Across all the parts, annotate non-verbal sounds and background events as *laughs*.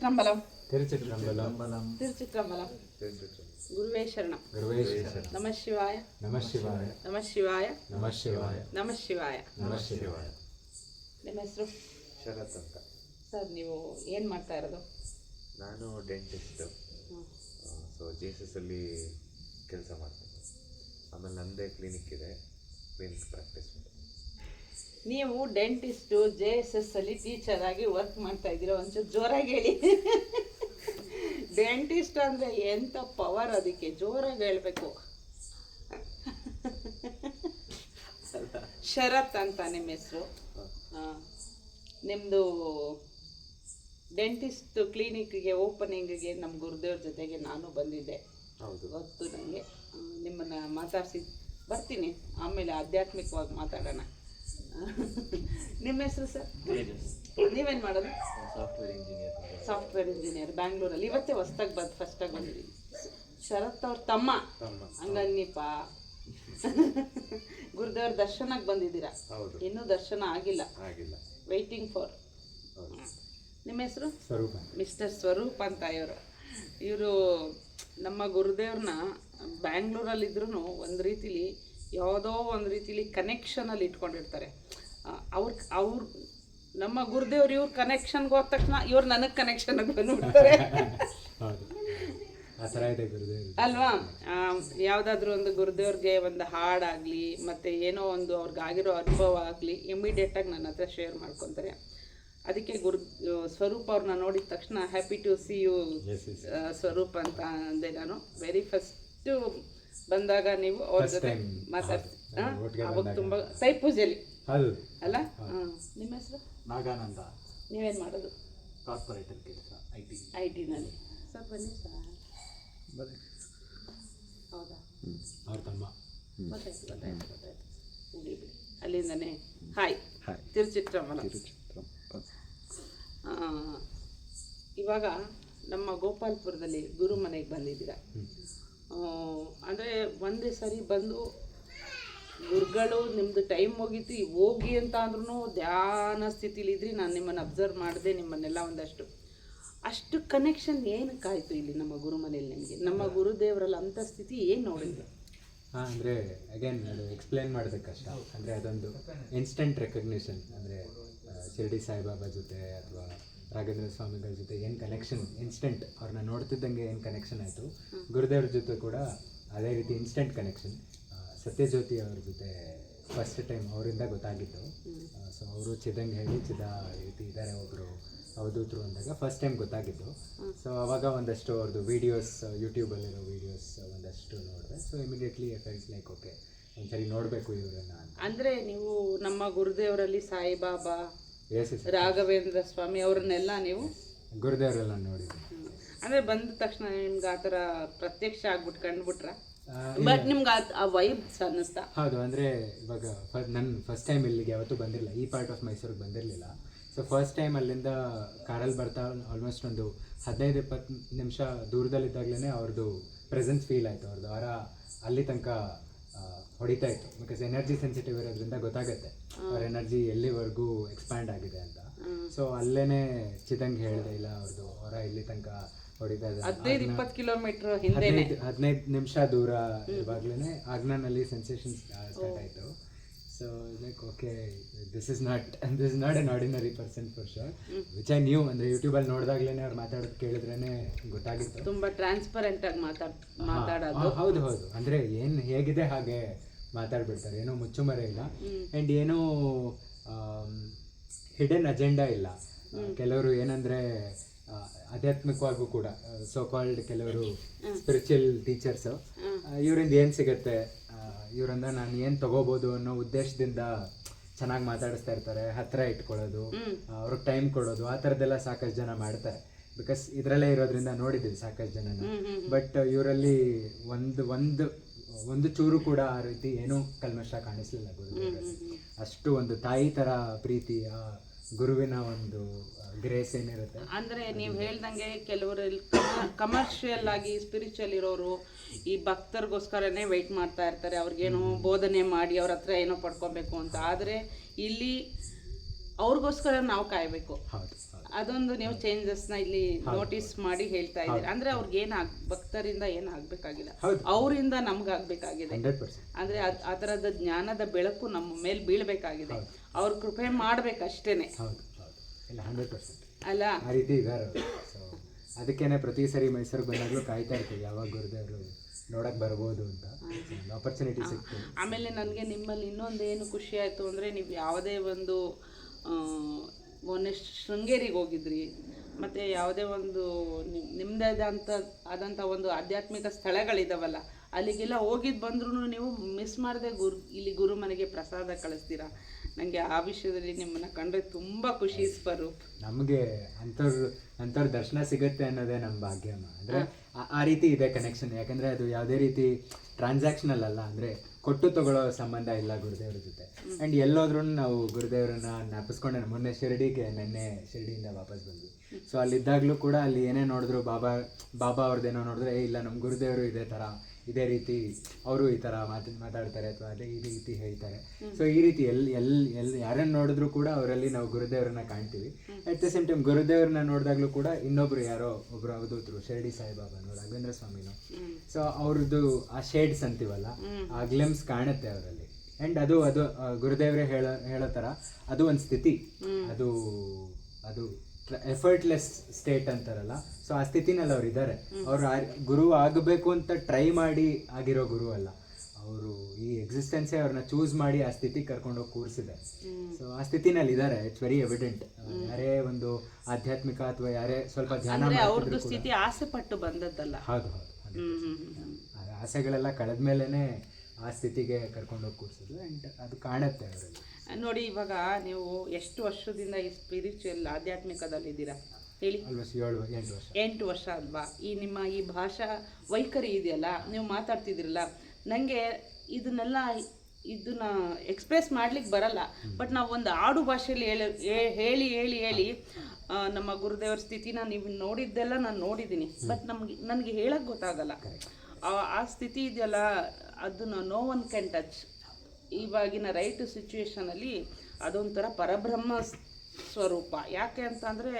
திருச்சிற்றம்பலம் திருச்சிற்றம்பலம் திருச்சிற்றம்பலம் குருவே சரணம் குருவே சரணம். நம சிவாய ನಮ ಶಿವಾಯ ನಮ ಶಿವಾಯ ನಮ ಶಿವಾಯ ನಮ ಶಿವಾಯ ನಮ ಶಿವಾಯ ನಿಮ್ಮ ಹೆಸರು ಶರತ್ ಅಂತ ಸರ್ ನೀವು ಏನು ಮಾಡ್ತಾ ಇರೋದು ನಾನು dentist so J S S ಅಲ್ಲಿ ಕೆಲಸ ಮಾಡ್ತೀನಿ ಆಮೇಲೆ ನನ್ನದೇ ಕ್ಲಿನಿಕ್ ಇದೆ ಕ್ಲಿನಿಕ್ ಪ್ರಾಕ್ಟೀಸ್ ಮಾಡ್ತೀನಿ ನೀವು ಡೆಂಟಿಸ್ಟು ಜೆ ಎಸ್ ಎಸ್ ಅಲ್ಲಿ ಟೀಚರ್ ಆಗಿ ವರ್ಕ್ ಮಾಡ್ತಾ ಇದ್ದೀರಾ ಒಂಚೂರು ಜೋರಾಗಿ ಹೇಳಿ. ಡೆಂಟಿಸ್ಟ್ ಅಂದರೆ ಎಂಥ ಪವರ್ ಅದಕ್ಕೆ? ಜೋರಾಗಿ ಹೇಳಬೇಕು. ಶರತ್ ಅಂತ ನಿಮ್ಮ ಹೆಸರು. ನಿಮ್ಮದು ಡೆಂಟಿಸ್ಟ್ ಕ್ಲಿನಿಕ್ಗೆ ಓಪನಿಂಗಿಗೆ ನಮ್ಮ ಗುರುದೇವ್ರ ಜೊತೆಗೆ ನಾನು ಬಂದಿದ್ದೆ. ಹೌದು. ಗೊತ್ತು ನನಗೆ ನಿಮ್ಮನ್ನು ಮಾತಾಡಿಸಿ ಬರ್ತೀನಿ. ಆಮೇಲೆ ಆಧ್ಯಾತ್ಮಿಕವಾಗಿ ಮಾತಾಡೋಣ. *laughs* ನಿಮ್ಮ ಹೆಸರು ಸರ್? ನೀವೇನು ಮಾಡೋದು? ಸಾಫ್ಟ್ವೇರ್ ಇಂಜಿನಿಯರ್ ಸಾಫ್ಟ್ವೇರ್ ಇಂಜಿನಿಯರ್ ಬ್ಯಾಂಗ್ಳೂರಲ್ಲಿ ಇವತ್ತೇ ಹೊಸ್ದಾಗಿ ಬಂದು ಫಸ್ಟಾಗಿ ಬಂದಿದ್ದೀವಿ ಶರತ್ ಅವ್ರ ತಮ್ಮ. ಹಂಗನ್ನಿಪ್ಪ. ಗುರುದೇವ್ರ ದರ್ಶನಕ್ಕೆ ಬಂದಿದ್ದೀರಾ? ಇನ್ನೂ ದರ್ಶನ ಆಗಿಲ್ಲ. ಆಗಿಲ್ಲ. ವೆಯ್ಟಿಂಗ್ ಫಾರ್ ನಿಮ್ಮ ಹೆಸರು? ಸ್ವರೂಪ. ಮಿಸ್ಟರ್ ಸ್ವರೂಪ್ ಅಂತ ಇವರು. ಇವರು ನಮ್ಮ ಗುರುದೇವ್ರನ್ನ ಬ್ಯಾಂಗ್ಳೂರಲ್ಲಿದ್ರೂ ಒಂದು ರೀತಿಲಿ ಯಾವುದೋ ಒಂದು ರೀತಿಲಿ ಕನೆಕ್ಷನಲ್ಲಿ ಇಟ್ಕೊಂಡಿರ್ತಾರೆ. ಅವ್ರ ಅವ್ರ ನಮ್ಮ ಗುರುದೇವ್ರು ಇವ್ರ ಕನೆಕ್ಷನ್ಗೆ ಹೋದ ತಕ್ಷಣ ಇವ್ರು ನನಗೆ ಕನೆಕ್ಷನ್ ಬಂದ್ಬಿಡ್ತಾರೆ. ನೋಡ್ತಾರೆ ಅಲ್ವಾ? ಯಾವುದಾದ್ರೂ ಒಂದು ಗುರುದೇವ್ರಿಗೆ ಒಂದು ಹಾಡಾಗಲಿ ಮತ್ತು ಏನೋ ಒಂದು ಅವ್ರಿಗೆ ಆಗಿರೋ ಅನುಭವ ಆಗಲಿ ಇಮ್ಮಿಡಿಯೇಟಾಗಿ ನನ್ನ ಹತ್ರ ಶೇರ್ ಮಾಡ್ಕೊತಾರೆ. ಅದಕ್ಕೆ ಗುರು ಸ್ವರೂಪ್ ಅವ್ರನ್ನ ನೋಡಿದ ತಕ್ಷಣ happy to see you Swaroop ಅಂತ ಅಂದೆ ನಾನು. ವೆರಿ ಫಸ್ಟು ಬಂದಾಗ ನೀವು ಅವ್ರ ಜೊತೆ ಮಾತಾಡ್ತೀವಿ ಅವಾಗ ತುಂಬ ಸೈ ಪೂಜೆಯಲ್ಲಿ. ಹೌದು. ಅಲ್ಲ? ಹಾಂ. ನಿಮ್ಮ ಹೆಸರು? ನಾಗಾನಂದ. ನೀವೇನು ಮಾಡೋದು? ಕಾರ್ಪೊರೇಟರ್ ಕೆಲಸ ಐ ಟಿ ಐ ಟಿನಲ್ಲಿ ಸರ್ ಬನ್ನಿ ಸರ್. ಹೌದಾ? ಅವ್ರ ತಮ್ಮ. ಗೊತ್ತಾಯ್ತು ಗೊತ್ತಾಯ್ತು ಗೊತ್ತಾಯ್ತು. ಬಿಡಿ ಬಿಡಿ. ಅಲ್ಲಿಂದನೇ. ಹಾಯ್ ತಿರುಚಿತ್ರಮ್ಮ ಇವಾಗ ನಮ್ಮ ಗೋಪಾಲ್ಪುರದಲ್ಲಿ ಗುರು ಮನೆಗೆ ಬಂದಿದ್ದೀರ. ಅಂದರೆ ಒಂದೇ ಸರಿ ಬಂದು ಗುರುಗಳು ನಿಮ್ಮದು ಟೈಮ್ ಹೋಗಿತ್ತು ಹೋಗಿ ಅಂತ ಅಂದ್ರೂ ಧ್ಯಾನ ಸ್ಥಿತಿಲಿದ್ರಿ ನಾನು ನಿಮ್ಮನ್ನು ಅಬ್ಸರ್ವ್ ಮಾಡಿದೆ ನಿಮ್ಮನ್ನೆಲ್ಲ ಒಂದಷ್ಟು. ಅಷ್ಟು ಕನೆಕ್ಷನ್ ಏನಕ್ಕಾಯಿತು ಇಲ್ಲಿ ನಮ್ಮ ಗುರು ಮನೇಲಿ ನಿಮಗೆ? ನಮ್ಮ ಗುರುದೇವರಲ್ಲಿ ಅಂಥ ಸ್ಥಿತಿ ಏನು ನೋಡಿದ್ರು? ಹಾಂ ಅಂದರೆ ಅಗೇನ್ ಅದು ಎಕ್ಸ್ಪ್ಲೇನ್ ಮಾಡೋದಕ್ಕೆ ಕಷ್ಟ. ಅಂದರೆ ಅದೊಂದು ಇನ್ಸ್ಟೆಂಟ್ ರೆಕಗ್ನಿಷನ್ ಅಂದರೆ ಶಿರ್ಡಿ ಸಾಯಿಬಾಬಾ ಜೊತೆ ಅಥವಾ ರಾಘವೇಂದ್ರ ಸ್ವಾಮಿಗಳ ಜೊತೆ ಏನು ಕನೆಕ್ಷನ್ ಇನ್ಸ್ಟೆಂಟ್ ಅವ್ರನ್ನ ನೋಡ್ತಿದ್ದಂಗೆ ಏನು ಕನೆಕ್ಷನ್ ಆಯಿತು? ಗುರುದೇವ್ರ ಜೊತೆ ಕೂಡ ಅದೇ ರೀತಿ ಇನ್ಸ್ಟೆಂಟ್ ಕನೆಕ್ಷನ್ ಸತ್ಯಜ್ಯೋತಿ ಅವ್ರ ಜೊತೆ ಫಸ್ಟ್ ಟೈಮ್ ಅವರಿಂದ ಗೊತ್ತಾಗಿತ್ತು ಸೊ ಅವರು ಚಿದಂಗೆ ಹೇಳಿ ಚಿದ ರೀತಿ ಇದ್ದಾರೆ ಒಬ್ಬರು ಅವಧೂತರು ಅಂದಾಗ ಫಸ್ಟ್ ಟೈಮ್ ಗೊತ್ತಾಗಿತ್ತು ಸೊ ಅವಾಗ ಒಂದಷ್ಟು ಅವ್ರದ್ದು ವೀಡಿಯೋಸ್ ಯೂಟ್ಯೂಬಲ್ಲಿರೋ ವೀಡಿಯೋಸ್ ಒಂದಷ್ಟು ನೋಡಿದೆ. So immediately feels like okay ಒಂದ್ಸರಿ ನೋಡಬೇಕು ಇವರನ್ನ ಅಂದರೆ ನೀವು ನಮ್ಮ ಗುರುದೇವರಲ್ಲಿ ಸಾಯಿಬಾಬಾ ರಾಘವೇಂದ್ರ ಸ್ವಾಮಿ ಅವ್ರನ್ನೆಲ್ಲ ನೀವು ಗುರುದೇವರೆಲ್ಲ ನೋಡಿ ಅಂದ್ರೆ ಬಂದ ತಕ್ಷಣ ನಿಮ್ಗೆ ಆ ಥರ ಪ್ರತ್ಯಕ್ಷ ಆಗ್ಬಿಟ್ಟು ಕಂಡ್ಬಿಟ್ರ? ಬಟ್ ನಿಮ್ಗೆ ಆ- ವೈಬ್ಸ್ ಅನ್ನಿಸ್ತಾ? ಹೌದು ಅಂದರೆ ಇವಾಗ ನನ್ನ ಫಸ್ಟ್ ಟೈಮ್ ಇಲ್ಲಿಗೆ ಯಾವತ್ತೂ ಬಂದಿರಲಿಲ್ಲ. ಈ ಪಾರ್ಟ್ ಆಫ್ ಮೈಸೂರಿಗೆ ಬಂದಿರಲಿಲ್ಲ. ಸೊ ಫಸ್ಟ್ ಟೈಮ್ ಅಲ್ಲಿಂದ ಕಾರಲ್ಲಿ ಬರ್ತಾ ಆಲ್ಮೋಸ್ಟ್ ಒಂದು ಹದಿನೈದು ಇಪ್ಪತ್ತು ನಿಮಿಷ ದೂರದಲ್ಲಿದ್ದಾಗಲೇ ಅವ್ರದ್ದು ಪ್ರೆಸೆನ್ಸ್ ಫೀಲ್ ಆಯಿತು. ಅವ್ರದ್ದು ಅವರ ಅಲ್ಲಿ ತನಕ ಹೊಡಿತಾ ಇತ್ತು. ಬಿಕಾಸ್ ಎನರ್ಜಿ ಸೆನ್ಸಿಟಿವ್ ಇರೋದ್ರಿಂದ ಗೊತ್ತಾಗುತ್ತೆ. ಅವ್ರ ಎನರ್ಜಿ ಎಲ್ಲಿವರೆಗೂ ಎಕ್ಸ್ಪ್ಯಾಂಡ್ ಆಗಿದೆ ಅಂತ. ಸೊ ಅಲ್ಲೇನೆ ಚಿದಂಗ್ ಹೇಳಿದೆ ಇಲ್ಲ ಅವ್ರದ್ದು ಹೊರ ಇಲ್ಲಿ ತನಕ ಹೊಡಿತಾ ಇದೆ ಹದಿನೈದು ಇಪ್ಪತ್ತು ಕಿಲೋಮೀಟರ್ ಹಿಂದೆನೆ. ಹದಿನೈದು ಹದಿನೈದು ನಿಮಿಷ ದೂರ ಇವಾಗ್ಲೇ ಆಗ್ನಾನಲ್ಲಿ ಸೆನ್ಸೇಷನ್ ಸ್ಟಾರ್ಟ್ ಆಯಿತು. So like okay this is not this is not an ordinary person for sure which I knew ಅಂದರೆ ಯೂಟ್ಯೂಬಲ್ಲಿ ನೋಡಿದಾಗ್ಲೇ ಅವ್ರು ಮಾತಾಡೋದು ಕೇಳಿದ್ರೇ ಗೊತ್ತಾಗಿತ್ತು. ತುಂಬಾ ಟ್ರಾನ್ಸ್ಪರೆಂಟ್ ಆಗಿ ಮಾತಾಡ್ ಮಾತಾಡೋದು. ಹೌದು ಹೌದು. ಅಂದ್ರೆ ಏನು ಹೇಗಿದೆ ಹಾಗೆ ಮಾತಾಡ್ಬಿಡ್ತಾರೆ. ಏನೋ ಮುಚ್ಚುಮರೆ ಇಲ್ಲ. ಆ್ಯಂಡ್ ಏನೋ ಹಿಡನ್ ಅಜೆಂಡಾ ಇಲ್ಲ. ಕೆಲವರು ಏನಂದರೆ ಆಧ್ಯಾತ್ಮಿಕವಾಗೂ ಕೂಡ ಸೋ ಕಾಲ್ಡ್ ಕೆಲವರು ಸ್ಪಿರಿಚುವಲ್ ಟೀಚರ್ಸ್ ಇವರಿಂದ ಏನು ಸಿಗುತ್ತೆ? ಇವರಿಂದ ನಾನು ಏನು ತಗೋಬೋದು ಅನ್ನೋ ಉದ್ದೇಶದಿಂದ ಚೆನ್ನಾಗಿ ಮಾತಾಡಿಸ್ತಾ ಇರ್ತಾರೆ ಹತ್ತಿರ ಇಟ್ಕೊಳ್ಳೋದು ಅವ್ರಿಗೆ ಟೈಮ್ ಕೊಡೋದು ಆ ಥರದ್ದೆಲ್ಲ ಸಾಕಷ್ಟು ಜನ ಮಾಡ್ತಾರೆ. ಬಿಕಾಸ್ ಇದರಲ್ಲೇ ಇರೋದ್ರಿಂದ ನೋಡಿದ್ದೀವಿ ಸಾಕಷ್ಟು ಜನನ. ಬಟ್ ಇವರಲ್ಲಿ ಒಂದು ಒಂದು ಒಂದು ಚೂರು ಕೂಡ ಆ ರೀತಿ ಏನೂ ಕಲ್ಮಶ ಕಾಣಿಸ್ಲಿಲ್ಲ ಗುರು ಅಷ್ಟು ಒಂದು ತಾಯಿ ಥರ ಪ್ರೀತಿ ಆ ಗುರುವಿನ ಒಂದು ಗ್ರೇಸ್ ಏನಿರುತ್ತೆ? ಅಂದರೆ ನೀವು ಹೇಳ್ದಂಗೆ ಕೆಲವರು ಕಮರ್ಷಿಯಲ್ ಆಗಿ ಸ್ಪಿರಿಚುವಲ್ ಇರೋರು ಈ ಭಕ್ತರಿಗೋಸ್ಕರನೇ ವೆಯ್ಟ್ ಮಾಡ್ತಾ ಇರ್ತಾರೆ. ಅವ್ರಿಗೇನೋ ಬೋಧನೆ ಮಾಡಿ ಅವ್ರ ಹತ್ರ ಏನೋ ಪಡ್ಕೊಬೇಕು ಅಂತ. ಆದರೆ ಇಲ್ಲಿ ಅವ್ರಿಗೋಸ್ಕರ ನಾವು ಕಾಯಬೇಕು. ಅದೊಂದು ನೀವು ಚೇಂಜಸ್ನ ಇಲ್ಲಿ ನೋಟಿಸ್ ಮಾಡಿ ಹೇಳ್ತಾ ಇದ್ದೀರಿ. ಅಂದ್ರೆ ಅವ್ರಿಗೆ ಏನು ಆಗ್ ಭಕ್ತರಿಂದ ಏನು ಆಗ್ಬೇಕಾಗಿಲ್ಲ. ಅವರಿಂದ ನಮ್ಗಾಗ್ಬೇಕಾಗಿದೆ ಅಂದ್ರೆ ಅದ್- ಆ ಥರದ ಜ್ಞಾನದ ಬೆಳಕು ನಮ್ಮ ಮೇಲೆ ಬೀಳ್ಬೇಕಾಗಿದೆ. ಅವ್ರ ಕೃಪೆ ಮಾಡ್ಬೇಕಷ್ಟೇನೆ. ಇಲ್ಲ ಹಂಡ್ರೆಡ್ ಪರ್ಸೆಂಟ್ ಅಲ್ಲ. ಆ ರೀತಿ ಇದ್ದಾರೆ ಸೊ ಅದಕ್ಕೇನೆ ಪ್ರತಿ ಸರಿ ಮೈಸೂರಿಗೆ ಬಂದಾಗಲೂ ಕಾಯ್ತಾ ಇರ್ತೀವಿ ಯಾವಾಗ ಗುರುದೇವರು ನೋಡಕ್ ಬರ್ಬೋದು ಅಂತ. ಆಪರ್ಚುನಿಟಿ ಸಿಕ್ತು. ಆಮೇಲೆ ನನಗೆ ನಿಮ್ಮಲ್ಲಿ ಇನ್ನೊಂದು ಏನು ಖುಷಿ ಆಯಿತು ಅಂದರೆ ನೀವು ಯಾವುದೇ ಒಂದು ಮೊನ್ನೆ ಶೃಂಗೇರಿಗೆ ಹೋಗಿದ್ರಿ. ಮತ್ತು ಯಾವುದೇ ಒಂದು ನಿಮ್- ನಿಮ್ಮದೇ ಆದಂಥ ಆದಂಥ ಒಂದು ಆಧ್ಯಾತ್ಮಿಕ ಸ್ಥಳಗಳಿದಾವಲ್ಲ ಅಲ್ಲಿಗೆಲ್ಲ ಹೋಗಿದ್ದು ಬಂದ್ರೂ ನೀವು ಮಿಸ್ ಮಾಡದೆ ಗುರು ಇಲ್ಲಿ ಗುರು ಮನೆಗೆ ಪ್ರಸಾದ ಕಳಿಸ್ತೀರಾ? ನನಗೆ ಆ ವಿಷಯದಲ್ಲಿ ನಿಮ್ಮನ್ನು ಕಂಡ್ರೆ ತುಂಬ ಖುಷಿ ಸ್ವರೂಪ್. ನಮಗೆ ಅಂಥವ್ರ ಅಂಥವ್ರ ದರ್ಶನ ಸಿಗುತ್ತೆ ಅನ್ನೋದೇ ನಮ್ಮ ಭಾಗ್ಯ ಅಂದರೆ ಆ ರೀತಿ ಇದೆ ಕನೆಕ್ಷನ್ ಯಾಕಂದರೆ ಅದು ಯಾವುದೇ ರೀತಿ ಟ್ರಾನ್ಸಾಕ್ಷನಲ್ ಅಲ್ಲ. ಅಂದರೆ ಕೊಟ್ಟು ತಗೊಳ್ಳೋ ಸಂಬಂಧ ಇಲ್ಲ ಗುರುದೇವ್ರ ಜೊತೆ. ಆ್ಯಂಡ್ ಎಲ್ಲೋದ್ರೂ ನಾವು ಗುರುದೇವ್ರನ್ನ ಜ್ಞಾಪಿಸ್ಕೊಂಡೆ ಮೊನ್ನೆ ಶಿರಡಿಗೆ ನೆನ್ನೆ ಶಿರಡಿಯಿಂದ ವಾಪಸ್ ಬಂದ್ವಿ. ಸೊ ಅಲ್ಲಿದ್ದಾಗಲೂ ಕೂಡ ಅಲ್ಲಿ ಏನೇ ನೋಡಿದ್ರು ಬಾಬಾ ಬಾಬಾ ಅವ್ರದ್ದೇನೋ ನೋಡಿದ್ರೆ ಏ ಇಲ್ಲ ನಮ್ಮ ಗುರುದೇವರು ಇದೇ ಥರ ಇದೇ ರೀತಿ ಅವರು ಈ ಥರ ಮಾತು ಮಾತಾಡ್ತಾರೆ ಅಥವಾ ಅದೇ ಈ ರೀತಿ ಹೇಳ್ತಾರೆ. ಸೊ ಈ ರೀತಿ ಎಲ್ಲಿ ಎಲ್ಲಿ ಎಲ್ಲಿ ಯಾರನ್ನು ನೋಡಿದ್ರು ಕೂಡ ಅವರಲ್ಲಿ ನಾವು ಗುರುದೇವರನ್ನ ಕಾಣ್ತೀವಿ. ಅಟ್ ದ ಸೇಮ್ ಟೈಮ್ ಗುರುದೇವ್ರನ್ನ ನೋಡಿದಾಗಲೂ ಕೂಡ ಇನ್ನೊಬ್ರು ಯಾರೋ ಒಬ್ರು ಅವಧೂತರು ಶಿರಡಿ ಸಾಯಿಬಾಬಾನು ರಾಘವೇಂದ್ರ ಸ್ವಾಮಿನೂ. ಸೊ ಅವ್ರದ್ದು ಆ ಶೇಡ್ಸ್ ಅಂತೀವಲ್ಲ ಆ ಗ್ಲಿಮ್ಸ್ ಕಾಣುತ್ತೆ ಅವರಲ್ಲಿ. ಆ್ಯಂಡ್ ಅದು ಅದು ಗುರುದೇವ್ರೆ ಗುರುದೇವರೇ ಹೇಳ ಹೇಳೋ ಥರ ಅದು ಒಂದು ಸ್ಥಿತಿ. ಅದು ಅದು ಎಫರ್ಟ್ಲೆಸ್ ಸ್ಟೇಟ್ ಅಂತಾರಲ್ಲ ಸೊ ಆ ಸ್ಥಿತಿನಲ್ಲಿ ಅವ್ರು ಇದ್ದಾರೆ. ಅವ್ರು ಗುರು ಆಗಬೇಕು ಅಂತ ಟ್ರೈ ಮಾಡಿ ಆಗಿರೋ ಗುರು ಅಲ್ಲ. ಅವರು ಈ ಎಕ್ಸಿಸ್ಟೆನ್ಸೇ ಅವ್ರನ್ನ ಚೂಸ್ ಮಾಡಿ ಆ ಸ್ಥಿತಿ ಕರ್ಕೊಂಡೋಗಿ ಕೂರಿಸಿದೆ. ಸೊ ಆ ಸ್ಥಿತಿನಲ್ಲಿ ಇದ್ದಾರೆ ಇಟ್ಸ್ ವೆರಿ ಎವಿಡೆಂಟ್ ಯಾರೇ ಒಂದು ಆಧ್ಯಾತ್ಮಿಕ ಅಥವಾ ಯಾರೇ ಸ್ವಲ್ಪ ಧ್ಯಾನ ಸ್ಥಿತಿ ಆಸೆ ಪಟ್ಟು ಬಂದದ್ದಲ್ಲ. ಹೌದು ಆಸೆಗಳೆಲ್ಲ ಕಳೆದ್ಮೇಲೆ ಆ ಸ್ಥಿತಿಗೆ ಕರ್ಕೊಂಡೋಗಿ ಕೂರಿಸಿದ್ರು. ಆ್ಯಂಡ್ ಅದು ಕಾಣುತ್ತೆ ಅವರಲ್ಲಿ. ನೋಡಿ ಇವಾಗ ನೀವು ಎಷ್ಟು ವರ್ಷದಿಂದ ಈ ಸ್ಪಿರಿಚುವಲ್ ಆಧ್ಯಾತ್ಮಿಕದಲ್ಲಿದ್ದೀರಾ? ಹೇಳಿ. ಎಂಟು ವರ್ಷ. ಅಲ್ವಾ? ಈ ನಿಮ್ಮ ಈ ಭಾಷಾ ವೈಖರಿ ಇದೆಯಲ್ಲ ನೀವು ಮಾತಾಡ್ತಿದ್ದೀರಲ್ಲ ನನಗೆ ಇದನ್ನೆಲ್ಲ ಇದನ್ನ ಎಕ್ಸ್ಪ್ರೆಸ್ ಮಾಡ್ಲಿಕ್ಕೆ ಬರಲ್ಲ. ಬಟ್ ನಾವು ಒಂದು ಆಡು ಭಾಷೆಯಲ್ಲಿ ಹೇಳಿ ಹೇಳಿ ಹೇಳಿ ನಮ್ಮ ಗುರುದೇವರ ಸ್ಥಿತಿನ ನೀವು ನೋಡಿದ್ದೆಲ್ಲ ನಾನು ನೋಡಿದ್ದೀನಿ. ಬಟ್ ನಮ್ಗೆ ನನಗೆ ಹೇಳಕ್ಕೆ ಗೊತ್ತಾಗಲ್ಲ. ಆ ಸ್ಥಿತಿ ಇದೆಯಲ್ಲ ಅದನ್ನು ನೋ ಒನ್ ಕ್ಯಾನ್ ಟಚ್ ಇವಾಗಿನ ರೈಟ್ ಸಿಚುವೇಶನಲ್ಲಿ ಅದೊಂಥರ ಪರಬ್ರಹ್ಮ ಸ್ವರೂಪ. ಯಾಕೆ ಅಂತಂದರೆ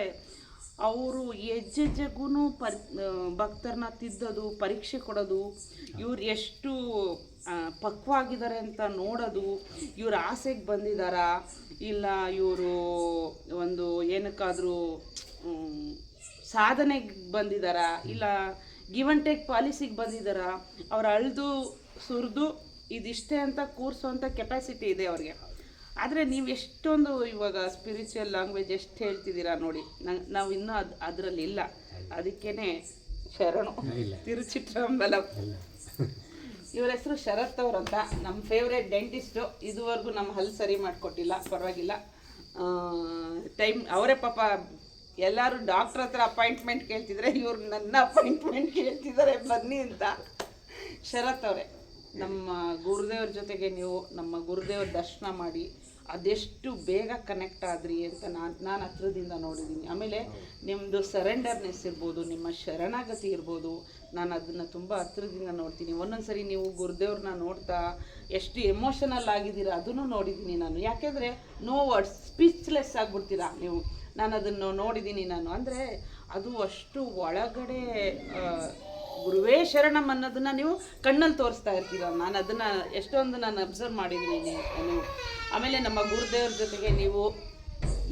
ಅವರು ಹೆಜ್ಜೆಜ್ಜೆಗೂ ಪರಿ ಭಕ್ತರನ್ನ ತಿದ್ದೋದು, ಪರೀಕ್ಷೆ ಕೊಡೋದು, ಇವ್ರು ಎಷ್ಟು ಪಕ್ವ ಪಕ್ವಾಗಿದ್ದಾರೆ ಅಂತ ನೋಡೋದು, ಇವ್ರ ಆಸೆಗೆ ಬಂದಿದ್ದಾರಾ ಇಲ್ಲ ಇವರು ಒಂದು ಏನಕ್ಕಾದರೂ ಸಾಧನೆಗೆ ಬಂದಿದ್ದಾರಾ ಇಲ್ಲ ಗಿವನ್ ಟೇಕ್ ಪಾಲಿಸಿಗೆ ಬಂದಿದ್ದಾರಾ ಅವ್ರು ಅಳ್ದು ಸುರಿದು ಇದಿಷ್ಟೇ ಅಂತ ಕೂರಿಸೋವಂಥ ಕೆಪಾಸಿಟಿ ಇದೆ ಅವ್ರಿಗೆ. ಆದರೆ ನೀವು ಎಷ್ಟೊಂದು ಇವಾಗ ಸ್ಪಿರಿಚುವಲ್ ಲ್ಯಾಂಗ್ವೇಜ್ ಎಷ್ಟು ಹೇಳ್ತಿದ್ದೀರಾ ನೋಡಿ. ನಂಗೆ ನಾವು ಇನ್ನೂ ಅದು ಅದರಲ್ಲಿ ಇಲ್ಲ. ಅದಕ್ಕೇ ಶರಣು. ತಿರುಚಿಟ್ರಂಬಲಂ. ಇವ್ರ ಹೆಸರು ಶರತ್ ಅವ್ರಂತ ನಮ್ಮ ಫೇವ್ರೆಟ್ ಡೆಂಟಿಸ್ಟು ಇದುವರೆಗೂ ನಮ್ಮ ಹಲ್ಲು ಸರಿ ಮಾಡಿಕೊಟ್ಟಿಲ್ಲ. ಪರವಾಗಿಲ್ಲ. ಟೈಮ್ ಅವರೇ ಪಾಪ ಎಲ್ಲರೂ ಡಾಕ್ಟ್ರ್ ಹತ್ರ ಅಪಾಯಿಂಟ್ಮೆಂಟ್ ಕೇಳ್ತಿದ್ರೆ ಇವ್ರು ನನ್ನ ಅಪಾಯಿಂಟ್ಮೆಂಟ್ ಕೇಳ್ತಿದ್ದಾರೆ ಬನ್ನಿ ಅಂತ. ಶರತ್ ಅವರೇ. ನಮ್ಮ ಗುರುದೇವ್ರ ಜೊತೆಗೆ ನೀವು ನಮ್ಮ ಗುರುದೇವ್ರ ದರ್ಶನ ಮಾಡಿ ಅದೆಷ್ಟು ಬೇಗ ಕನೆಕ್ಟ್ ಆದ್ರಿ ಅಂತ ನಾನು ನಾನು ಹತ್ರದಿಂದ ನೋಡಿದ್ದೀನಿ. ಆಮೇಲೆ ನಿಮ್ಮದು ಸರೆಂಡರ್ನೆಸ್ ಇರ್ಬೋದು ನಿಮ್ಮ ಶರಣಾಗತಿ ಇರ್ಬೋದು ನಾನು ಅದನ್ನು ತುಂಬ ಹತ್ರದಿಂದ ನೋಡ್ತೀನಿ. ಒಂದೊಂದು ಸರಿ ನೀವು ಗುರುದೇವ್ರನ್ನ ನೋಡ್ತಾ ಎಷ್ಟು ಎಮೋಷನಲ್ ಆಗಿದ್ದೀರಾ ಅದನ್ನು ನೋಡಿದ್ದೀನಿ ನಾನು. ಯಾಕೆಂದರೆ ನೋ ವರ್ಡ್ಸ್ ಸ್ಪೀಚ್ಲೆಸ್ ಆಗಿಬಿಡ್ತೀರಾ ನೀವು. ನಾನು ಅದನ್ನು ನೋಡಿದ್ದೀನಿ ನಾನು. ಅಂದರೆ ಅದು ಅಷ್ಟು ಒಳಗಡೆ ಗುರುವೇ ಶರಣಂ ಅನ್ನೋದನ್ನ ನೀವು ಕಣ್ಣಲ್ಲಿ ತೋರಿಸ್ತಾ ಇರ್ತೀರ. ನಾನು ಅದನ್ನು ಎಷ್ಟೊಂದು ನಾನು ಅಬ್ಸರ್ವ್ ಮಾಡಿದ್ದೀನಿ ನೀವು ಆಮೇಲೆ ನಮ್ಮ ಗುರುದೇವ್ರ ಜೊತೆಗೆ ನೀವು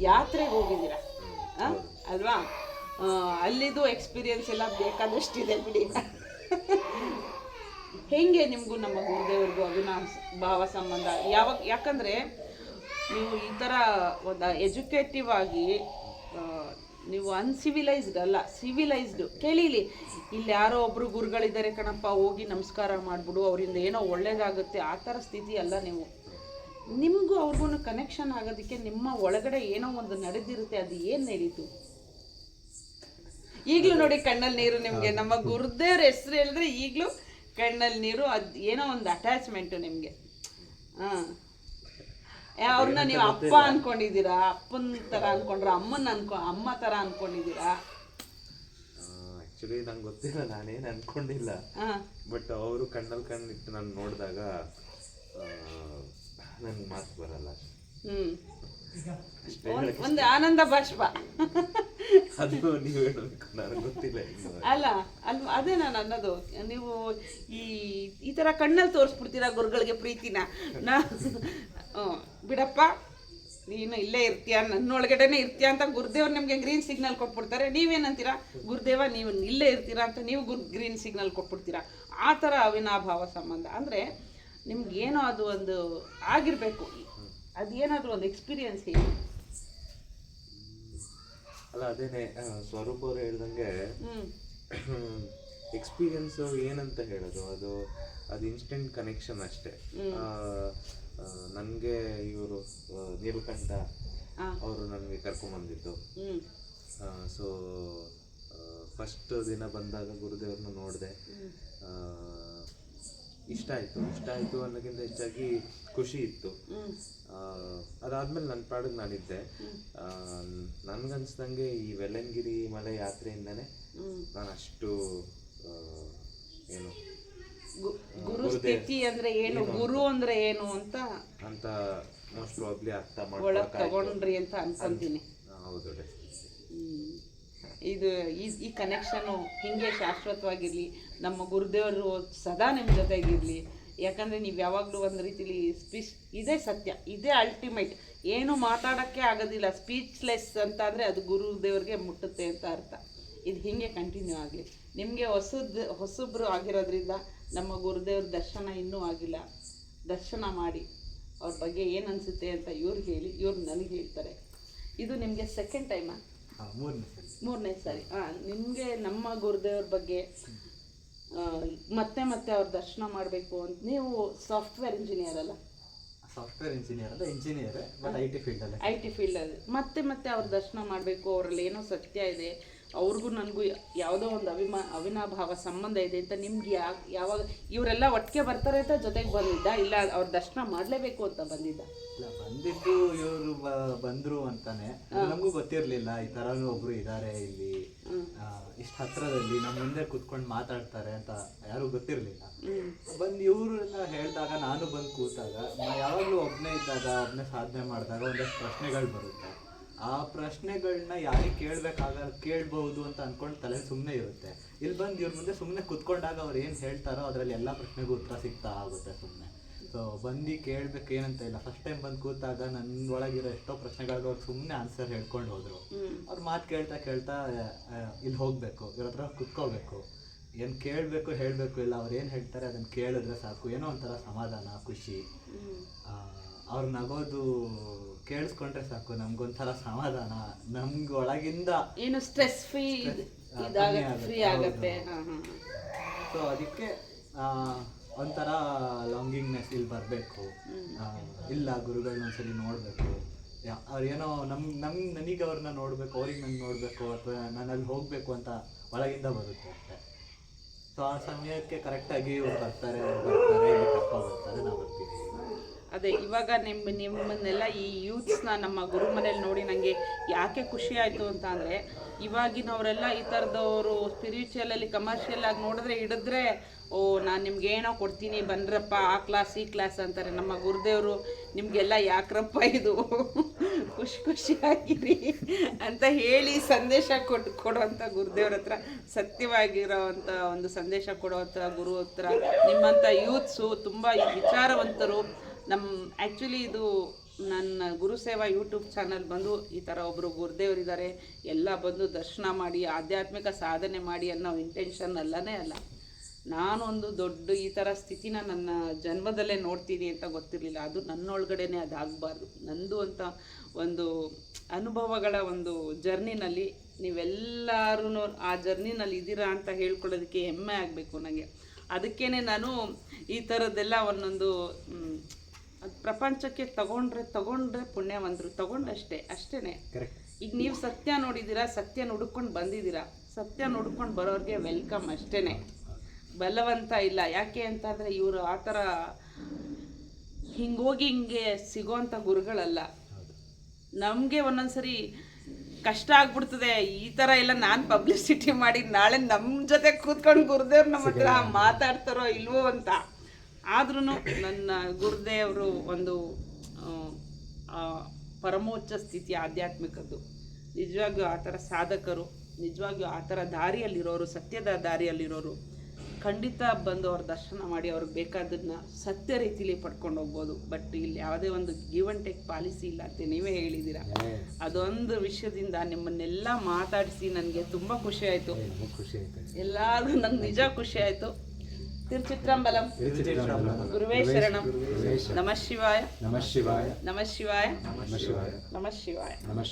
ಯಾತ್ರೆಗೆ ಹೋಗಿದ್ದೀರ? ಅಲ್ವಾ? ಅಲ್ಲಿದು ಎಕ್ಸ್ಪೀರಿಯನ್ಸ್ ಎಲ್ಲ ಬೇಕಾದಷ್ಟಿದೆ ಬಿಡಿ. ಹೆಂಗೆ ನಿಮಗೂ ನಮ್ಮ ಗುರುದೇವ್ರಿಗೂ ಅವಿನ ಭಾವ ಸಂಬಂಧ? ಯಾವಾಗ ಯಾಕಂದರೆ ನೀವು ಈ ಥರ ಒಂದು ಎಜುಕೇಟಿವ್ ಆಗಿ ನೀವು ಅನ್ಸಿವಿಲೈಸ್ಡ್ ಅಲ್ಲ ಸಿವಿಲೈಸ್ಡ್ ಕೇಳಿಲಿ ಇಲ್ಲಿ ಯಾರೋ ಒಬ್ಬರು ಗುರುಗಳಿದ್ದಾರೆ ಕಣಪ್ಪ ಹೋಗಿ ನಮಸ್ಕಾರ ಮಾಡಿಬಿಡು ಅವರಿಂದ ಏನೋ ಒಳ್ಳೇದಾಗುತ್ತೆ ಆ ಥರ ಸ್ಥಿತಿ ಅಲ್ಲ ನೀವು. ನಿಮಗೂ ಅವ್ರಿಗೂ ಕನೆಕ್ಷನ್ ಆಗೋದಕ್ಕೆ ನಿಮ್ಮ ಒಳಗಡೆ ಏನೋ ಒಂದು ನಡೆದಿರುತ್ತೆ ಅದು ಏನು ನಡೀತು? ಈಗಲೂ ನೋಡಿ ಕಣ್ಣಲ್ಲಿ ನೀರು ನಿಮಗೆ ನಮ್ಮ ಗುರುದೇವ್ರ ಹೆಸರು ಹೇಳಿದ್ರೆ ಈಗಲೂ ಕಣ್ಣಲ್ಲಿ ನೀರು ಅದು ಏನೋ ಒಂದು ಅಟ್ಯಾಚ್ಮೆಂಟು ನಿಮಗೆ. ಹಾಂ. ಅವ್ರನ್ನ ನೀವು ಅಪ್ಪ ಅನ್ಕೊಂಡಿದ್ದೀರಾ? ಅಪ್ಪನ ಥರ ಅನ್ಕೊಂಡ್ರ ಅಮ್ಮನ ಅನ್ಕೊ ಅಮ್ಮ ಥರ ಅನ್ಕೊಂಡಿದ್ದೀರಾ? ಆ್ಯಕ್ಚುಲಿ ನಂಗೆ ಗೊತ್ತಿಲ್ಲ ನಾನೇನು ಅನ್ಕೊಂಡಿಲ್ಲ. ಬಟ್ ಅವರು ಕಣ್ಣಲ್ಲಿ ಕಣ್ಣಿಟ್ಟು ನಾನು ನೋಡಿದಾಗ ನನಗೆ ಮಾತು ಬರಲ್ಲ ಹ್ಮ್. ಅಷ್ಟೇ ಒಂದ್- ಒಂದು ಆನಂದ ಬಾಷ್ಪ. ಅದು ನೀವು ಹೇಳಬೇಕು ನನಗೆ ಗೊತ್ತಿಲ್ಲ ಅಲ್ಲ ಅಲ್ ಅದೇ ನಾನು ಅನ್ನೋದು. ನೀವು ಈ ಈ ಥರ ಕಣ್ಣಲ್ಲಿ ತೋರಿಸ್ಬಿಡ್ತೀರಾ ಗುರುಗಳಿಗೆ ಪ್ರೀತಿನ? ನಾ ಬಿಡಪ್ಪ ನೀನು ಇಲ್ಲೇ ಇರ್ತೀಯ ನನ್ನೊಳಗಡೆನೆ ಇರ್ತೀಯ ಅಂತ ಗುರುದೇವ್ರು ನಿಮಗೆ ಗ್ರೀನ್ ಸಿಗ್ನಲ್ ಕೊಟ್ಬಿಡ್ತಾರೆ. ನೀವೇನಂತೀರಾ? ಗುರುದೇವ ನೀವು ಇಲ್ಲೇ ಇರ್ತೀರಾ ಅಂತ ನೀವು ಗುರು ಗ್ರೀನ್ ಸಿಗ್ನಲ್ ಕೊಟ್ಬಿಡ್ತೀರಾ? ಆ ಥರ ಅವಿನಾಭಾವ ಸಂಬಂಧ. ಅಂದರೆ ನಿಮ್ಗೇನೋ ಅದು ಒಂದು ಆಗಿರಬೇಕು. ಅದೇನಾದರೂ ಒಂದು ಎಕ್ಸ್ಪೀರಿಯನ್ಸ್ ಹೇಳಿ. ಅಲ್ಲ ಅದೇನೆ ಸ್ವರೂಪ ಅವ್ರು ಹೇಳ್ದಂಗೆ ಎಕ್ಸ್ಪೀರಿಯನ್ಸ್ *clears throat* ಏನಂತ ಹೇಳೋದು? ಅದು ಅದು ಇನ್ಸ್ಟೆಂಟ್ ಕನೆಕ್ಷನ್ ಅಷ್ಟೇ. ನನಗೆ ಇವರು ನೀಲಕಂಠ ಅವರು ನನಗೆ ಕರ್ಕೊಂಬಂದಿದ್ದು ಸೊ ಫಸ್ಟ್ ದಿನ ಬಂದಾಗ ಗುರುದೇವ್ರನ್ನ ನೋಡಿದೆ. ಇಷ್ಟ ಆಯಿತು ಇಷ್ಟ ಆಯಿತು ಅನ್ನೋಕ್ಕಿಂತ ಹೆಚ್ಚಾಗಿ ಖುಷಿ ಇತ್ತು. ಅದಾದ್ಮೇಲೆ ನನ್ನ ಪಾಡಿಗೆ ನಾನಿದ್ದೆ. ನನಗನ್ಸ್ದಂಗೆ ಈ ವೆಲ್ಲಂಗಿರಿ ಮಲೆ ಯಾತ್ರೆಯಿಂದನೇ ನಾನು ಅಷ್ಟು ಏನು ಗುರು ಸ್ಥಿತಿ ಅಂದ್ರೆ ಏನು ಗುರು ಅಂದ್ರೆ ಏನು ಅಂತ ಅಂತ ಮೋಸ್ಟ್ ಪ್ರಾಬ್ಲಿ ಅರ್ಥ ಮಾಡ್ಕೊಳಕ್ಕಾಯ್ತು. ಅಂತ ಅನ್ಕೊಂತೀನಿ. ಹೌದು. ಇದು ಈ ಈ ಕನೆಕ್ಷನು ಹಿಂಗೆ ಶಾಶ್ವತವಾಗಿರಲಿ, ನಮ್ಮ ಗುರುದೇವರು ಸದಾ ನಿಮ್ಮ ಜೊತೆಗಿರಲಿ. ಯಾಕಂದರೆ ನೀವು ಯಾವಾಗಲೂ ಒಂದು ರೀತಿಲಿ ಸ್ಪೀಚ್ ಇದೇ ಸತ್ಯ, ಇದೇ ಅಲ್ಟಿಮೇಟ್ ಏನು ಮಾತಾಡೋಕ್ಕೆ ಆಗೋದಿಲ್ಲ ಸ್ಪೀಚ್ಲೆಸ್ ಅಂತ ಅಂದರೆ ಅದು ಗುರುದೇವ್ರಿಗೆ ಮುಟ್ಟುತ್ತೆ ಅಂತ ಅರ್ಥ. ಇದು ಹೀಗೆ ಕಂಟಿನ್ಯೂ ಆಗಲಿ. ನಿಮಗೆ ಹೊಸದು, ಹೊಸಬ್ರು ಆಗಿರೋದ್ರಿಂದ ನಮ್ಮ ಗುರುದೇವ್ರ ದರ್ಶನ ಇನ್ನೂ ಆಗಿಲ್ಲ. ದರ್ಶನ ಮಾಡಿ. ಅವ್ರ ಬಗ್ಗೆ ಏನು ಅನಿಸುತ್ತೆ ಅಂತ ಇವ್ರು ಹೇಳಿ, ಇವ್ರು ನನಗೆ ಹೇಳ್ತಾರೆ. ಇದು ನಿಮಗೆ ಸೆಕೆಂಡ್ ಟೈಮಾ ಮೂರನೇ ಸರಿ. ಮೂರನೇ ಸಾರಿ. ಹಾಂ ನಿಮಗೆ ನಮ್ಮ ಗುರುದೇವ್ರ ಬಗ್ಗೆ ಆ, ಮತ್ತೆ ಮತ್ತೆ ಅವ್ರ ದರ್ಶನ ಮಾಡಬೇಕು ಅಂತ ನೀವು ಸಾಫ್ಟ್ವೇರ್ ಇಂಜಿನಿಯರ್ ಅಲ್ಲ? ಸಾಫ್ಟ್ವೇರ್ ಇಂಜಿನಿಯರ್ ಅಲ್ಲ engineer but I T field I T ಫೀಲ್ಡಲ್ಲಿ ಮತ್ತೆ ಮತ್ತೆ ಅವ್ರ ದರ್ಶನ ಮಾಡಬೇಕು ಅವರಲ್ಲಿ ಏನೋ ಸತ್ಯ ಇದೆ ಅವ್ರಿಗೂ ನನಗೂ ಯಾವುದೋ ಒಂದು ಅಭಿಮಾ ಅವಿನಾಭಾವ ಸಂಬಂಧ ಇದೆ ಅಂತ ನಿಮ್ಗೆ ಯಾ ಯಾವಾಗ ಇವರೆಲ್ಲ ಒಟ್ಟಿಗೆ ಬರ್ತಾರೆ ಅಂತ ಜೊತೆಗೆ ಬಂದಿದ್ದ? ಇಲ್ಲ ಅವ್ರ ದರ್ಶನ ಮಾಡಲೇಬೇಕು ಅಂತ ಬಂದಿದ್ದ? ಇಲ್ಲ ಬಂದಿದ್ದು ಇವರು ಬಂದ್ರು ಅಂತಾನೆ. ನಮಗೂ ಗೊತ್ತಿರಲಿಲ್ಲ ಈ ಥರ ಒಬ್ರು ಇದ್ದಾರೆ ಇಲ್ಲಿ. ಇಷ್ಟು ಹತ್ರದಲ್ಲಿ ನಮ್ಮ ಮುಂದೆ ಕುತ್ಕೊಂಡು ಮಾತಾಡ್ತಾರೆ ಅಂತ ಯಾರು ಗೊತ್ತಿರಲಿಲ್ಲ. ಬಂದು ಎಲ್ಲ ಹೇಳಿದಾಗ ನಾನು ಬಂದು ಕೂತಾಗ ನಾ ಯಾವಾಗಲೂ ಒಬ್ಬನೇ ಇದ್ದಾಗ ಒಬ್ಬನೇ ಸಾಧನೆ ಮಾಡಿದಾಗ ಒಂದಷ್ಟು ಪ್ರಶ್ನೆಗಳು ಬರುತ್ತೆ. ಆ ಪ್ರಶ್ನೆಗಳನ್ನ ಯಾರಿಗೆ ಕೇಳಬೇಕಾಗ ಕೇಳಬಹುದು ಅಂತ ಅನ್ಕೊಂಡು ತಲೆ ಸುಮ್ಮನೆ ಇರುತ್ತೆ. ಇಲ್ಲಿ ಬಂದು ಇವ್ರ ಮುಂದೆ ಸುಮ್ಮನೆ ಕುತ್ಕೊಂಡಾಗ ಅವ್ರು ಏನು ಹೇಳ್ತಾರೋ ಅದರಲ್ಲಿ ಎಲ್ಲ ಪ್ರಶ್ನೆಗೂ ಉತ್ತರ ಸಿಗ್ತಾ ಆಗುತ್ತೆ ಸುಮ್ಮನೆ ಸೊ ಬಂದು ಕೇಳ್ಬೇಕು ಏನಂತ ಇಲ್ಲ. ಫಸ್ಟ್ ಟೈಮ್ ಬಂದು ಕೂತಾಗ ನನ್ನ ಒಳಗಿರೋ ಎಷ್ಟೋ ಪ್ರಶ್ನೆಗಳಿಗೆ ಅವ್ರು ಸುಮ್ಮನೆ ಆನ್ಸರ್ ಹೇಳ್ಕೊಂಡು ಹೋದ್ರು. ಅವ್ರು ಮಾತು ಕೇಳ್ತಾ ಕೇಳ್ತಾ ಇಲ್ಲಿ ಹೋಗಬೇಕು. ಇವ್ರ ಹತ್ರ ಕುತ್ಕೋಬೇಕು. ಏನು ಕೇಳಬೇಕು ಹೇಳಬೇಕು ಇಲ್ಲ. ಅವ್ರು ಏನು ಹೇಳ್ತಾರೆ ಅದನ್ನು ಕೇಳಿದ್ರೆ ಸಾಕು. ಏನೋ ಒಂಥರ ಸಮಾಧಾನ ಖುಷಿ. ಅವ್ರು ನಗೋದು ಕೇಳಿಸ್ಕೊಂಡ್ರೆ ಸಾಕು ನಮ್ಗೊಂಥರ ಸಮಾಧಾನ ನಮ್ಗೆ ಒಳಗಿಂದ ಏನು ಸ್ಟ್ರೆಸ್ ಫ್ರೀ ಫ್ರೀ ಆಗುತ್ತೆ ಸೊ ಅದಕ್ಕೆ ಒಂಥರ ಲಾಂಗಿಂಗ್ನೆಸ್ ಇಲ್ಲಿ ಬರಬೇಕು. ಇಲ್ಲ ಗುರುಗಳನ್ನ ಒಂದ್ಸಲಿ ನೋಡಬೇಕು. ಅವ್ರೇನೋ ನಮ್ ನಮ್ ನನಗೆ ಅವ್ರನ್ನ ನೋಡಬೇಕು ಅವ್ರಿಗೆ ನಂಗೆ ನೋಡಬೇಕು ಅಥವಾ ನಾನು ಅಲ್ಲಿ ಹೋಗಬೇಕು ಅಂತ ಒಳಗಿಂದ ಬರುತ್ತೆ ಅಷ್ಟೇ. ಸೊ ಆ ಸಮಯಕ್ಕೆ ಕರೆಕ್ಟಾಗಿ ಇವ್ರು ಬರ್ತಾರೆ ಅವ್ರು ಬರ್ತಾರೆ ಕಪ್ಪ ಬರ್ತಾರೆ ನಾವು ಬರ್ತೀವಿ. ಅದೇ, ಇವಾಗ ನಿಮ್ಮ ನಿಮ್ಮನ್ನೆಲ್ಲ ಈ ಯೂತ್ಸ್ನ ನಮ್ಮ ಗುರು ಮನೇಲಿ ನೋಡಿ ನನಗೆ ಯಾಕೆ ಖುಷಿ ಆಯಿತು ಅಂತ ಅಂದರೆ, ಇವಾಗಿನವರೆಲ್ಲ ಈ ಥರದವರು ಸ್ಪಿರಿಚುವಲಲ್ಲಿ ಕಮರ್ಷಿಯಲ್ ಆಗಿ ನೋಡಿದ್ರೆ ಹಿಡಿದ್ರೆ, ಓ, ನಾನು ನಿಮ್ಗೆ ಏನೋ ಕೊಡ್ತೀನಿ ಬಂದ್ರಪ್ಪ ಆ ಕ್ಲಾಸ್ ಈ ಕ್ಲಾಸ್ ಅಂತಾರೆ. ನಮ್ಮ ಗುರುದೇವರು ನಿಮಗೆಲ್ಲ ಯಾಕ್ರಪ್ಪ ಇದು? ಖುಷಿ ಖುಷಿಯಾಗಿರಿ ಅಂತ ಹೇಳಿ ಸಂದೇಶ ಕೊಟ್ಟು ಕೊಡುವಂಥ ಗುರುದೇವ್ರ ಹತ್ರ ಸತ್ಯವಾಗಿರೋವಂಥ ಒಂದು ಸಂದೇಶ ಕೊಡುವಂಥ ಗುರು ಹತ್ರ ನಿಮ್ಮಂಥ ಯೂತ್ಸು ತುಂಬ ವಿಚಾರವಂತರು. ನಮ್ಮ ಆ್ಯಕ್ಚುಲಿ ಇದು ನನ್ನ ಗುರುಸೇವಾ ಯೂಟ್ಯೂಬ್ ಚಾನಲ್ ಬಂದು ಈ ಥರ ಒಬ್ಬರು ಗುರುದೇವರಿದ್ದಾರೆ, ಎಲ್ಲ ಬಂದು ದರ್ಶನ ಮಾಡಿ, ಆಧ್ಯಾತ್ಮಿಕ ಸಾಧನೆ ಮಾಡಿ ಅನ್ನೋ ಇಂಟೆನ್ಷನ್ ಅಲ್ಲನೇ ಅಲ್ಲ. ನಾನೊಂದು ದೊಡ್ಡ ಈ ಥರ ಸ್ಥಿತಿನ ನನ್ನ ಜನ್ಮದಲ್ಲೇ ನೋಡ್ತೀನಿ ಅಂತ ಗೊತ್ತಿರಲಿಲ್ಲ. ಅದು ನನ್ನೊಳಗಡೆನೆ ಅದಾಗಬಾರ್ದು. ನಂದು ಅಂತ ಒಂದು ಅನುಭವಗಳ ಒಂದು ಜರ್ನಿನಲ್ಲಿ ನೀವೆಲ್ಲರೂ ಆ ಜರ್ನಿನಲ್ಲಿ ಇದ್ದೀರಾ ಅಂತ ಹೇಳ್ಕೊಳ್ಳೋದಕ್ಕೆ ಹೆಮ್ಮೆ ಆಗಬೇಕು ನನಗೆ. ಅದಕ್ಕೇ ನಾನು ಈ ಥರದ್ದೆಲ್ಲ ಒಂದೊಂದು ಪ್ರಪಂಚಕ್ಕೆ ತಗೊಂಡ್ರೆ ತಗೊಂಡ್ರೆ ಪುಣ್ಯವಂತರು ತಗೊಂಡಷ್ಟೇ ಅಷ್ಟೇ ಕರೆಕ್ಟ್ ಈಗ ನೀವು ಸತ್ಯ ನೋಡಿದ್ದೀರಾ ಸತ್ಯ ಹುಡ್ಕೊಂಡು ಬಂದಿದ್ದೀರಾ ಸತ್ಯ ಹುಡ್ಕೊಂಡು ಬರೋರಿಗೆ ವೆಲ್ಕಮ್ ಅಷ್ಟೇನೆ. ಬಲವಂತ ಇಲ್ಲ. ಯಾಕೆ ಅಂತಂದರೆ ಇವರು ಆ ಥರ ಹಿಂಗೋಗಿ ಹಿಂಗೆ ಸಿಗೋವಂಥ ಗುರುಗಳಲ್ಲ. ನಮಗೆ ಒಂದೊಂದ್ಸರಿ ಕಷ್ಟ ಆಗ್ಬಿಡ್ತದೆ. ಈ ಥರ ಎಲ್ಲ ನಾನು ಪಬ್ಲಿಸಿಟಿ ಮಾಡಿ ನಾಳೆ ನಮ್ಮ ಜೊತೆ ಕೂತ್ಕೊಂಡು ಗುರುದೇವ್ರು ನಮ್ಮ ಹತ್ರ ಮಾತಾಡ್ತಾರೋ ಇಲ್ವೋ ಅಂತ. ಆದ್ರೂ ನನ್ನ ಗುರುದೇವರು ಒಂದು ಪರಮೋಚ್ಚ ಸ್ಥಿತಿ ಆಧ್ಯಾತ್ಮಿಕದ್ದು. ನಿಜವಾಗಿಯೂ ಆ ಥರ ಸಾಧಕರು ನಿಜವಾಗಿಯೂ ಆ ಥರ ದಾರಿಯಲ್ಲಿರೋರು ಸತ್ಯದ ದಾರಿಯಲ್ಲಿರೋರು ಖಂಡಿತ ಬಂದು ಅವ್ರ ದರ್ಶನ ಮಾಡಿ ಅವ್ರಿಗೆ ಬೇಕಾದನ್ನ ಸತ್ಯ ರೀತಿಲಿ ಪಡ್ಕೊಂಡು ಹೋಗ್ಬೋದು. ಬಟ್ ಇಲ್ಲಿ ಯಾವುದೇ ಒಂದು ಗಿವ್ ಅಂಡ್ ಟೇಕ್ ಪಾಲಿಸಿ ಇಲ್ಲ ಅಂತ ನೀವೇ ಹೇಳಿದ್ದೀರ? ಅದೊಂದು ವಿಷಯದಿಂದ ನಿಮ್ಮನ್ನೆಲ್ಲ ಮಾತಾಡಿಸಿ ನನಗೆ ತುಂಬ ಖುಷಿ ಆಯಿತು. ಎಲ್ಲರೂ ಖುಷಿ ಆಯ್ತು. ಎಲ್ಲಾದ್ರೂ ನಂಗೆ ನಿಜ ಖುಷಿ ಆಯಿತು. ತಿರುಚಿತ್ರಂಬಲಂ ಗುರುವೇ ಶರಣಂ ನಮಃ ಶಿವಾಯ ನಮಃ ಶಿವಾಯ ನಮಃ